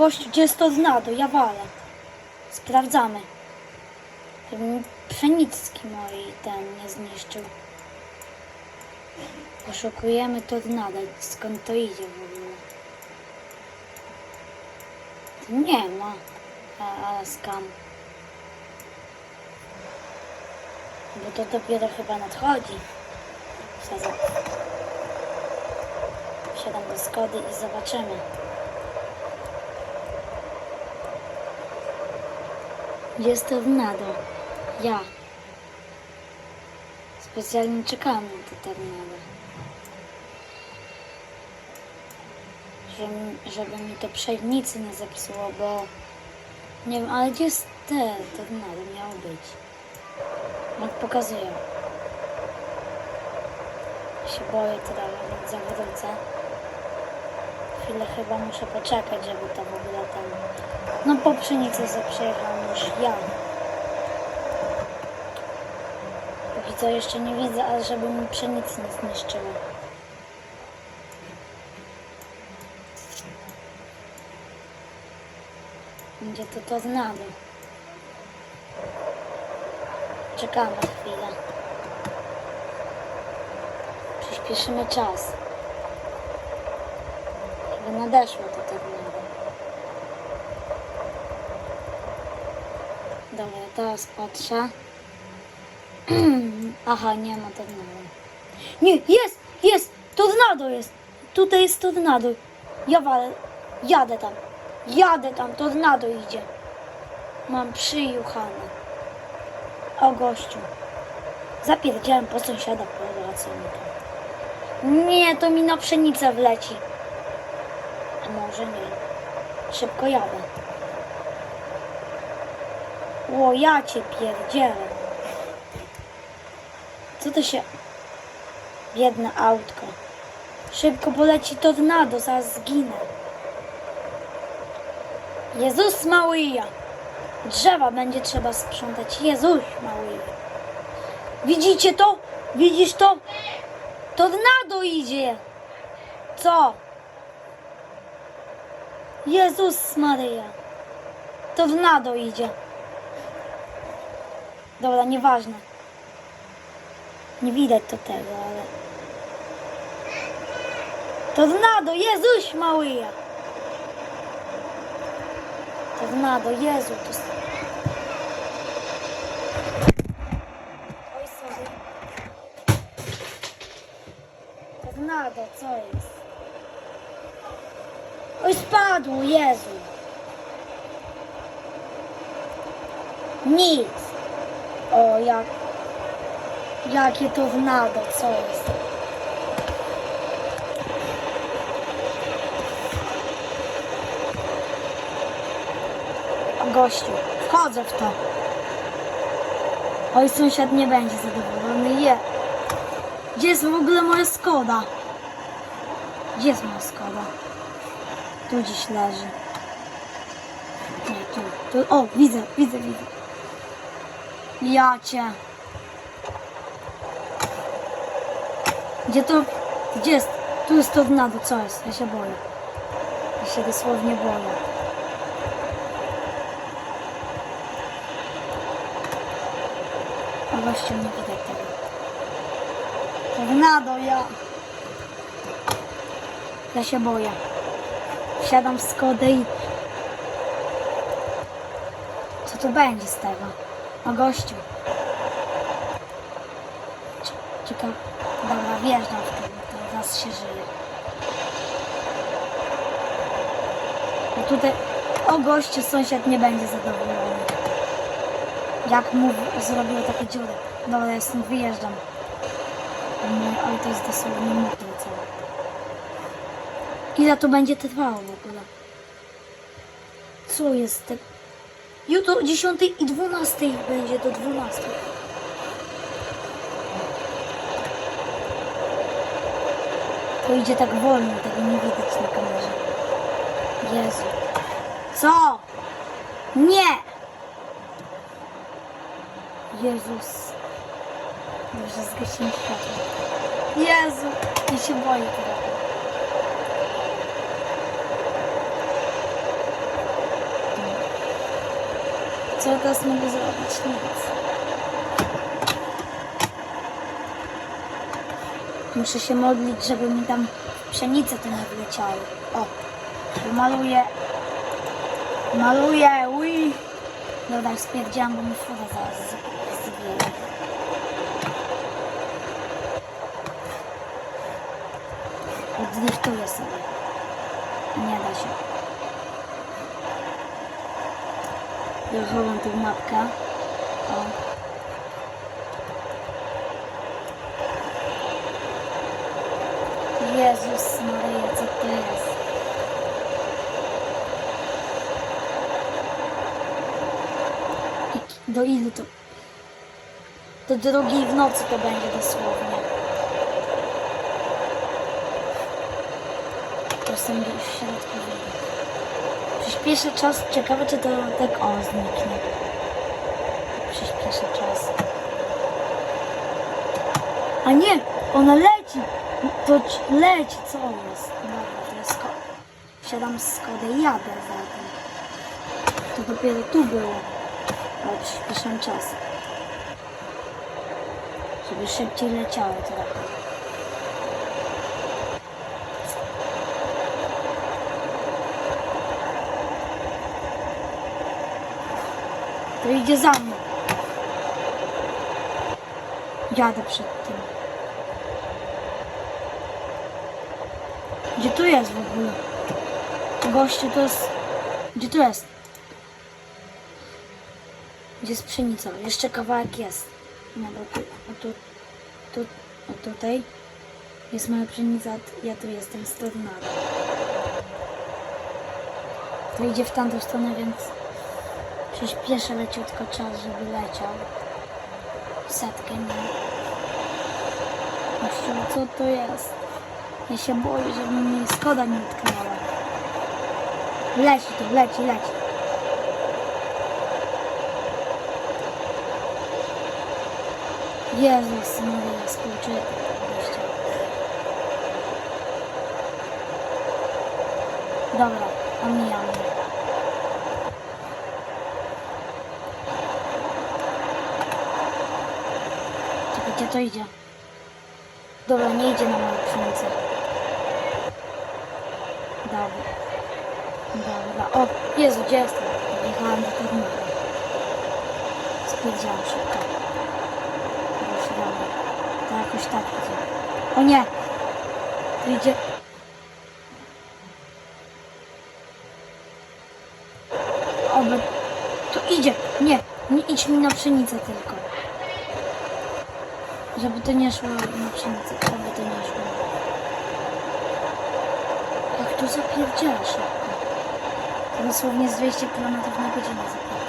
gościu, gdzie jest tornado? Ja walę. Sprawdzamy. Żeby mi pszenicki mojej ten nie zniszczył. Poszukujemy tornada. Skąd to idzie w ogóle? Tu nie ma. Ale skam. Bo to dopiero chyba nadchodzi. Wsiadam do Skody i zobaczymy. Gdzie jest tornado? Ja. Specjalnie czekam na to tornado. Żeby, żeby mi to pszenicy nie zepsuło, bo nie wiem, ale gdzie jest te tornado miało być? Jak pokazuję. Się boję trochę, więc zawrócę. Chwilę chyba muszę poczekać, żeby to w ogóle tam... No po pszenicy sobie przejechałam już ja. Póki co jeszcze nie widzę, ale żeby mi pszenicy nie zniszczyło. Będzie to tornado. Czekamy chwilę. Przyspieszymy czas. Chyba nadeszło to tornado. Dobra, teraz patrzę. Aha, nie ma tornado. Nie, jest! Jest! Tornado jest! Tutaj jest tornado. Ja walę. Jadę tam. Jadę tam. Tornado idzie. Mam przyjuchane. O gościu. Zapierdziałem po sąsiada po racunek. Nie, to mi na pszenicę wleci. Może nie. Szybko jadę. O, ja cię pierdzielę. Co to się... Biedne autko. Szybko poleci tornado, zaraz zginę. Jezus Małyja. Drzewa będzie trzeba sprzątać. Jezus Małyja. Widzicie to? Widzisz to? Tornado idzie. Co? Jezus Maryja. Tornado idzie. Dobra, nieważne. Nie widać to tego, ale... Tornado, Jezus Maryja. Tornado, Jezu, to... Oj, sorry. Co jest? Oj, spadło, Jezu. Nic. O, jak... Jakie tornado, co jest? Gościu, wchodzę w to. Oj, sąsiad nie będzie zadowolony. Je. Gdzie jest w ogóle moja Skoda? Gdzie jest moja Skoda? Tu gdzieś leży. Nie, tu, tu. O, widzę, widzę, widzę. Ja cię. Gdzie to? Gdzie jest? Tu jest tornado, co jest? Ja się boję. Ja się dosłownie boję. A właściwie nie widać tego. Tornado, ja. Ja się boję. Wsiadam w Skodę i... Co tu będzie z tego? O gościu. Cze- Czekam. Dobra, wjeżdżam w tego, to zaraz się żyje. No tutaj... O gościu, sąsiad nie będzie zadowolony. Jak mu w- zrobił takie dziury. Dobra, ja stąd wyjeżdżam. Auto jest dosłownie całe. Ile to będzie trwało w ogóle? Co jest tak? Jutro o 10 i 12 będzie do 12. To idzie tak wolno, tego nie widać na kamerze. Jezu. Co? Nie! Jezus. Dobrze, zgasimy światło. Jezu, ja się boję trochę. Co teraz mogę zrobić? Nic. Muszę się modlić, żeby mi tam pszenice to nie wleciały. O, maluję. Maluję, ui. Dobra, spierdziałam, bo mi fura zaraz z- zwiele. Odliftuję sobie. Nie da się. Dochowam tą mapkę. O. Jezus Maria, co to jest? Do ilu to? Do drugiej w nocy to będzie dosłownie. To jestem już w środku. Przyspieszę czas. Ciekawe, czy to tak o zniknie. Przyspieszę czas. A nie! Ona leci! To ci- leci, co jest? Dobra, to jest z Skody i jadę za tym. To dopiero tu było. Ale przyspieszam czas. Żeby szybciej leciało trochę. To idzie za mną. Jadę przed tym. Gdzie tu jest w ogóle? Gościu, to jest... Gdzie tu jest? Gdzie jest pszenica? Jeszcze kawałek jest. Nie, bo tu, a tu, tu, a tutaj jest moja pszenica, ja tu jestem z. To idzie w tamtą stronę, więc przyspieszę leciutko czas, żeby leciał. Setkę nie. Gościu, co to jest? Ja się boję, żeby mnie Skoda nie utknęła. Leci tu, leci, leci. Jezus Maria, gościa. Dobra, omijam gdzie to idzie? Dobra, nie idzie na moją pszenicę. Dobra. Dobra. O, Jezu, gdzie jestem? Wjechałam do tornada. Spierdziałam szybko. Już dobra. To jakoś tak idzie. O nie! Tu idzie... Oby... To idzie! Nie! Nie idź mi na pszenicę tylko. Żeby to nie szło na pszenicę. Żeby to nie szło. Jak tu zapierdziela szybko. To dosłownie z 200 km na godzinę zapierdziela.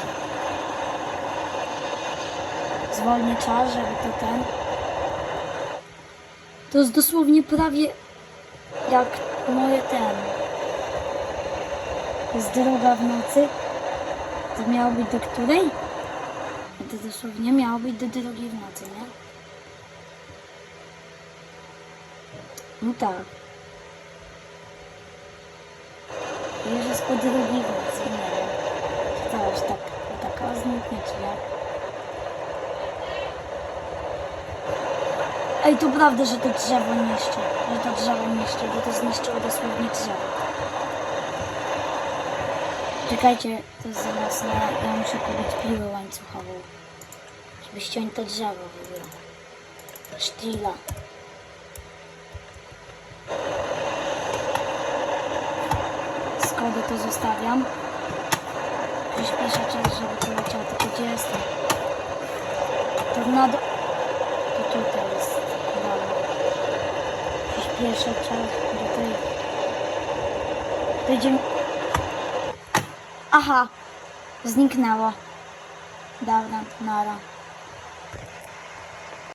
Zwolnię czas, żeby to ten... To jest dosłownie prawie jak moje ten. Jest druga w nocy. To miało być do której? To dosłownie miało być do drugiej w nocy, nie? No tak. Wiesz, jest po drugiej w nocy, nie wiem. Już tak, taka zniknie, czy jak? Ej, to prawda, że to drzewo niszczy. Że to drzewo niszczy, bo to zniszczyło dosłownie drzewo. Czekajcie, to jest za mocno. Ja muszę kupić piłę łańcuchową. Żeby ściąć to drzewo w ogóle. Sztila. Skodę to zostawiam. Przyspieszę czas, żeby to leciało. Tylko gdzie jestem? Tornado. To tutaj jest. Dobra. Przyspieszę czas, żeby to... Idzie... Aha! Zniknęło. Dobra, nara.